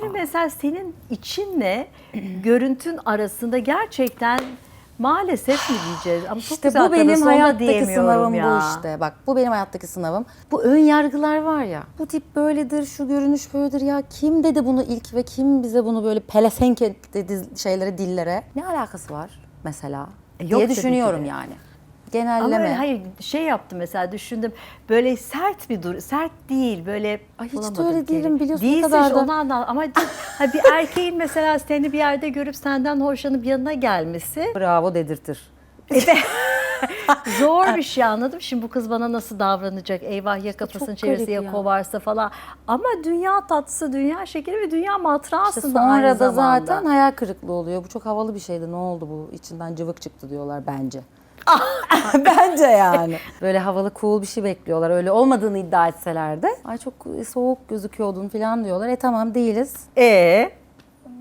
senin mesela senin içinle görüntün arasında gerçekten maalesef mi diyeceğiz? Ama çok İşte güzel bu benim hayattaki sınavım ya. bu işte. Bak bu benim hayattaki sınavım. Bu ön yargılar var ya. Bu tip böyledir, şu görünüş böyledir ya. Kim dedi bunu ilk ve kim bize bunu böyle pelesenk dedi şeylere, dillere? Ne alakası var mesela? E, yok diye düşünüyorum yani. Ama Genelleme. öyle, hayır şey yaptım mesela düşündüm böyle sert bir dur sert değil böyle Ay, hiç de öyle değilim, biliyorsun Değilsin kadar işte, da- onu anla ama ha, bir erkeğin mesela seni bir yerde görüp senden hoşlanıp yanına gelmesi Bravo dedirtir. zor bir şey anladım. Şimdi bu kız bana nasıl davranacak? Eyvah ya kafasını çevirse ya ya. kovarsa falan. Ama dünya tatlısı, dünya şekeri ve dünya matrağı İşte aslında aynı sonra da zamanda. zaten hayal kırıklığı oluyor. Bu çok havalı bir şeydi. Ne oldu bu? İçinden cıvık çıktı diyorlar bence. bence yani. Böyle havalı cool bir şey bekliyorlar. Öyle olmadığını iddia etseler de. Ay çok soğuk gözüküyordun falan diyorlar. E tamam değiliz. Ee?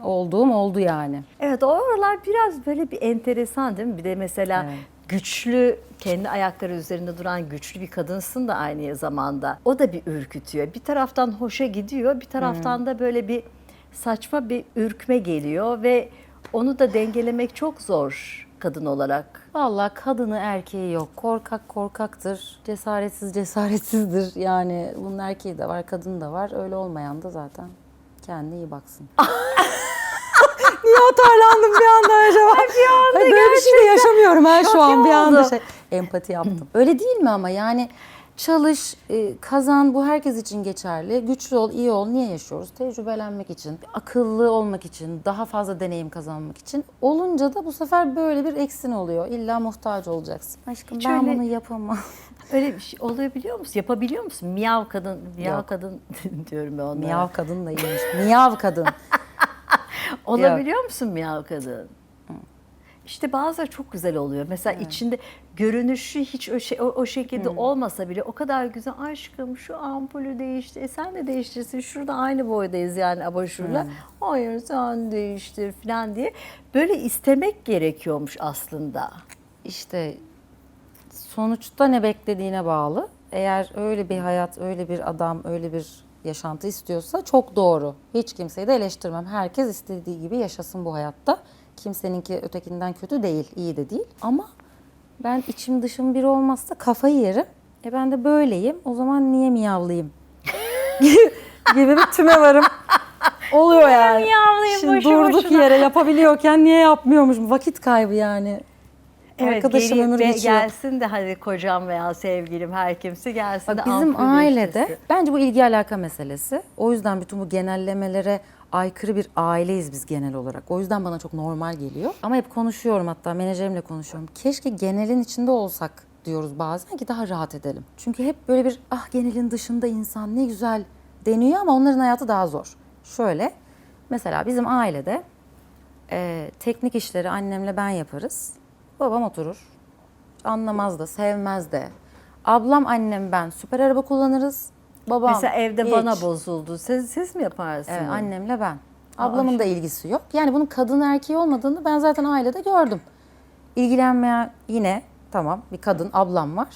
Olduğum oldu yani. Evet o oralar biraz böyle bir enteresan değil mi? Bir de mesela Evet. güçlü, kendi ayakları üzerinde duran güçlü bir kadınsın da aynı zamanda. O da bir ürkütüyor. Bir taraftan hoşa gidiyor, bir taraftan da böyle bir saçma bir ürkme geliyor ve onu da dengelemek çok zor kadın olarak. Vallahi kadını erkeği yok. Korkak korkaktır. Cesaretsiz cesaretsizdir. Yani bunun erkeği de var, kadın da var. Öyle olmayan da zaten kendine iyi baksın. Niye atarlandım bir anda acaba? bir anda böyle bir şey de yaşamıyorum ha şok şu an bir anda şey. Empati yaptım. Öyle değil mi ama yani çalış, e, kazan bu herkes için geçerli. Güçlü ol, iyi ol. Niye yaşıyoruz? Tecrübelenmek için, akıllı olmak için, daha fazla deneyim kazanmak için. Olunca da bu sefer böyle bir eksin oluyor. İlla muhtaç olacaksın. Aşkım Hiç ben öyle- bunu yapamam. Öyle bir şey olabiliyor musun? Yapabiliyor musun? Miyav kadın, miyav Yok. kadın diyorum ben onlara. Miyav kadın da iyiymiş. Miyav kadın. Olabiliyor musun miyav kadın? İşte bazıları çok güzel oluyor. Mesela içinde görünüşü hiç o, şey, o, o şekilde olmasa bile o kadar güzel. Aşkım şu ampulü değiştir. E sen de değiştirsin. Şurada aynı boydayız yani abajurla. Hayır sen değiştir falan diye. Böyle istemek gerekiyormuş aslında. İşte sonuçta ne beklediğine bağlı. Eğer öyle bir hayat, öyle bir adam, öyle bir yaşantı istiyorsa çok doğru. Hiç kimseyi de eleştirmem. Herkes istediği gibi yaşasın bu hayatta. Kimseninki ötekinden kötü değil, iyi de değil. Ama ben içim dışım bir olmazsa kafayı yerim. E ben de böyleyim. O zaman niye miyavlayayım? gibi bir tüme varım. Oluyor yani. miyavlayayım Şimdi boşu durduk boşuna? yere yapabiliyorken niye yapmıyormuşum? Vakit kaybı yani. Arkadaşım geri- ömür ve geçiyor. gelsin de hadi kocam veya sevgilim her kimse gelsin Bak de bizim ampul ailede değiştirsin. bence bu ilgi alaka meselesi. O yüzden bütün bu genellemelere aykırı bir aileyiz biz genel olarak. O yüzden bana çok normal geliyor. Ama hep konuşuyorum hatta menajerimle konuşuyorum. Keşke genelin içinde olsak diyoruz bazen ki daha rahat edelim. Çünkü hep böyle bir ah genelin dışında insan ne güzel deniyor ama onların hayatı daha zor. Şöyle mesela bizim ailede e, teknik işleri annemle ben yaparız. Babam oturur. Anlamaz da, sevmez de. Ablam, annem, ben süper araba kullanırız. Babam Mesela evde hiç. bana bozuldu. Siz, siz mi yaparsınız? Evet, annemle ben. Ablamın da ilgisi yok. Yani bunun kadın erkeği olmadığını ben zaten ailede gördüm. İlgilenmeyen yine tamam bir kadın ablam var.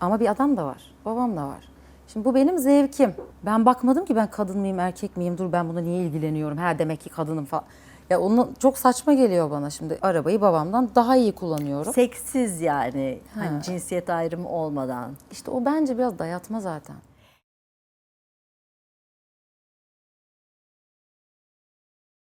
Ama bir adam da var. Babam da var. Şimdi bu benim zevkim. Ben bakmadım ki ben kadın mıyım erkek miyim dur ben buna niye ilgileniyorum. Ha demek ki kadınım falan. Ya onu çok saçma geliyor bana şimdi. Arabayı babamdan daha iyi kullanıyorum. Seksiz yani. Hani cinsiyet ayrımı olmadan. İşte o bence biraz dayatma zaten.